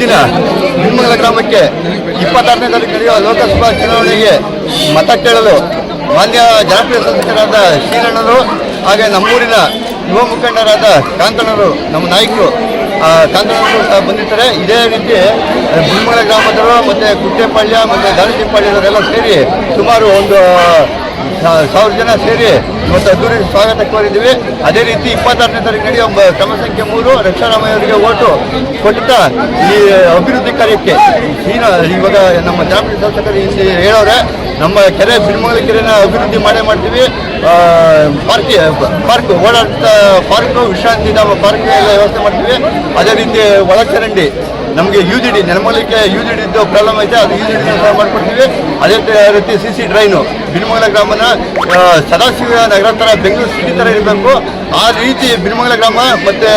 ದಿನ ನಿರ್ಮಲ ಗ್ರಾಮಕ್ಕೆ ಇಪ್ಪತ್ತಾರನೇ ತಾರೀಕು ನಡೆಯುವ ಲೋಕಸಭಾ ಚುನಾವಣೆಗೆ ಮತ ಕೇಳಲು ಮಾನ್ಯ ಜನಪ್ರಿಯ ಸದಸ್ಯರಾದ ಶ್ರೀರಣ್ಣರು ಹಾಗೆ ನಮ್ಮೂರಿನ ಯುವ ಮುಖಂಡರಾದ ಕಾಂತಣ್ಣರು ನಮ್ಮ ನಾಯಕರು ಕಾಂತಣ್ಣರು ಸಹ ಬಂದಿರ್ತಾರೆ. ಇದೇ ರೀತಿ ನಿರ್ಮಲ ಗ್ರಾಮದವರು ಮತ್ತು ಕುಟ್ಟೆಪಾಳ್ಯ ಮತ್ತು ದಾಳಿಜಿಪಾಳ್ಯದವರೆಲ್ಲ ಸೇರಿ ಸುಮಾರು ಒಂದು ಸಾವಿರ ಜನ ಸೇರಿ ಇವತ್ತು ಅದ್ದೂರಿ ಸ್ವಾಗತ ಕೋರಿದ್ದೀವಿ. ಅದೇ ರೀತಿ ಇಪ್ಪತ್ತಾರನೇ ತಾರೀಕು ನಡೆಯುವ ಕ್ರಮ ಸಂಖ್ಯೆ ಮೂರು, ರಕ್ಷಾರಾಮಯ್ಯವರಿಗೆ ಓಟು ಕೊಟ್ಟು ಈ ಅಭಿವೃದ್ಧಿ ಕಾರ್ಯಕ್ಕೆ. ಈಗ ಇವಾಗ ನಮ್ಮ ಜಾಮೀನು ಶಾಸಕರು ಇಲ್ಲಿ ಹೇಳೋರೆ, ನಮ್ಮ ಕೆರೆ, ಬಿಲ್ಮಂಗಲ ಕೆರೆನ ಅಭಿವೃದ್ಧಿ ಮಾಡೇ ಮಾಡ್ತೀವಿ. ಪಾರ್ಕ್ ಪಾರ್ಕ್, ಓಡಾಡ್ತಾ ಪಾರ್ಕ್, ವಿಶ್ರಾಂತಿ ಧಾಮ ಪಾರ್ಕ್ ಎಲ್ಲ ವ್ಯವಸ್ಥೆ ಮಾಡ್ತೀವಿ. ಅದೇ ರೀತಿ ಒಳಚರಂಡಿ, ನಮಗೆ ಯು ಜಿ ಡಿ ನೆಲಮೂಲಕ್ಕೆ ಯು ಜಿ ಡಿದ್ದು ಪ್ರಾಬ್ಲಮ್ ಐತೆ, ಅದು ಯು ಜಿ ಡಿ ಮಾಡ್ಕೊಡ್ತೀವಿ. ಅದೇ ರೀತಿ ಸಿ ಸಿ ಡ್ರೈನು ಬಿಲ್ಮಂಗಲ ಗ್ರಾಮನ ಸದಾಶಿವ ನಗರ ಥರ ಬೆಂಗಳೂರು ಸಿಟಿ ಥರ ಇರಬೇಕು. ಆ ರೀತಿ ಬಿರುಮಂಗಲ ಗ್ರಾಮ ಮತ್ತು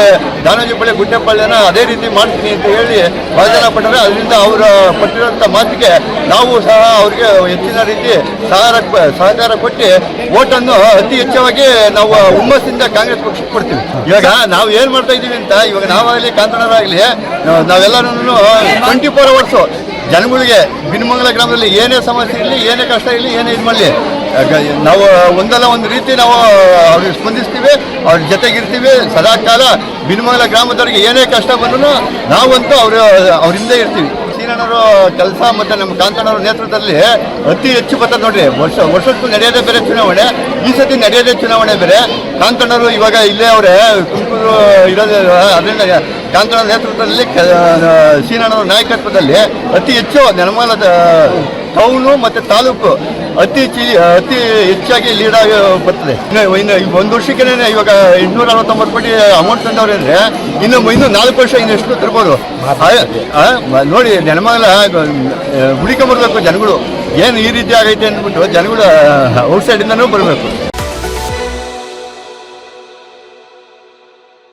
ದಾನಜಿಪಳ್ಳಿ ಗುಡ್ಡೆಪಾಳ್ಯನ ಅದೇ ರೀತಿ ಮಾಡ್ತೀನಿ ಅಂತ ಹೇಳಿ ಭಾಜನ ಪಟ್ಟರೆ ಅದರಿಂದ ಅವರ ಪಟ್ಟಿರೋಂಥ ಮಾತಿಗೆ ನಾವು ಸಹ ಅವರಿಗೆ ಹೆಚ್ಚಿನ ರೀತಿ ಸಹಕಾರ ಸಹಕಾರ ಕೊಟ್ಟು ಓಟನ್ನು ಅತಿ ಹೆಚ್ಚಾಗಿ ನಾವು ಹುಮ್ಮಸ್ಸಿಂದ ಕಾಂಗ್ರೆಸ್ ಪಕ್ಷಕ್ಕೆ ಕೊಡ್ತೀವಿ. ಇವಾಗ ನಾವು ಏನು ಮಾಡ್ತಾ ಇದ್ದೀವಿ ಅಂತ ಇವಾಗ ನಾವಾಗಲಿ ಕಾಂತನರಾಗಲಿ ನಾವೆಲ್ಲರೂ ಟ್ವೆಂಟಿ ಫೋರ್ ಅವರ್ಸು ಜನಗಳಿಗೆ ಬಿನ್ಮಂಗಲ ಗ್ರಾಮದಲ್ಲಿ ಏನೇ ಸಮಸ್ಯೆ ಇರಲಿ, ಏನೇ ಕಷ್ಟ ಇರಲಿ, ಏನೇ ಇದು ಮಾಡಲಿ ನಾವು ಒಂದಲ್ಲ ಒಂದು ರೀತಿ ನಾವು ಅವ್ರಿಗೆ ಸ್ಪಂದಿಸ್ತೀವಿ, ಅವ್ರ ಜೊತೆಗಿರ್ತೀವಿ. ಸದಾ ಕಾಲ ಬಿನ್ಮಂಗಲ ಗ್ರಾಮದವ್ರಿಗೆ ಏನೇ ಕಷ್ಟ ಬಂದರೂ ನಾವಂತೂ ಅವರು, ಅವ್ರ ಹಿಂದೆ ಇರ್ತೀವಿ. ಶ್ರೀರಣ್ಣವರು ಕೆಲಸ ಮತ್ತು ನಮ್ಮ ಕಾಂತಣ್ಣವ್ರ ನೇತೃತ್ವದಲ್ಲಿ ಅತಿ ಹೆಚ್ಚು ಬರ್ತದೆ ನೋಡ್ರಿ. ವರ್ಷ ವರ್ಷಕ್ಕೂ ನಡೆಯೋದೇ ಬೇರೆ ಚುನಾವಣೆ, ಈ ಸತಿ ನಡೆಯೋದೇ ಚುನಾವಣೆ ಬೇರೆ. ಕಾಂತಣ್ಣರು ಇವಾಗ ಇಲ್ಲೇ ಅವರೇ, ತುಮಕೂರು ಇರೋದೇ ಅದರಿಂದ ಕಾಂತಣ್ಣವ್ರ ನೇತೃತ್ವದಲ್ಲಿ ಶ್ರೀರಣ್ಣವ್ರ ನಾಯಕತ್ವದಲ್ಲಿ ಅತಿ ಹೆಚ್ಚು ನೆಲಮಂಗಲದ ಟೌನು ಮತ್ತು ತಾಲೂಕು ಅತಿ ಅತಿ ಹೆಚ್ಚಾಗಿ ಲೀಡ್ ಆಗಿ ಬರ್ತದೆ. ಒಂದು ವರ್ಷಕ್ಕೇನೆ ಇವಾಗ ಎಂಟುನೂರ ಅರವತ್ತೊಂಬತ್ತು ಕೋಟಿ ಅಮೌಂಟ್ ತಂದವ್ರೆ ಅಂದರೆ ಇನ್ನು ಇನ್ನು ನಾಲ್ಕು ವರ್ಷ ಇನ್ನು ಎಷ್ಟು ತರ್ಬೋದು ನೋಡಿ, ನೆಲಮಂಗಲ ಹುಡುಕೊಂಬರ್ಬೇಕು ಜನಗಳು ಏನು ಈ ರೀತಿ ಆಗೈತೆ ಅಂದ್ಬಿಟ್ಟು ಜನಗಳು ಔಟ್ಸೈಡಿಂದನೂ ಬರಬೇಕು.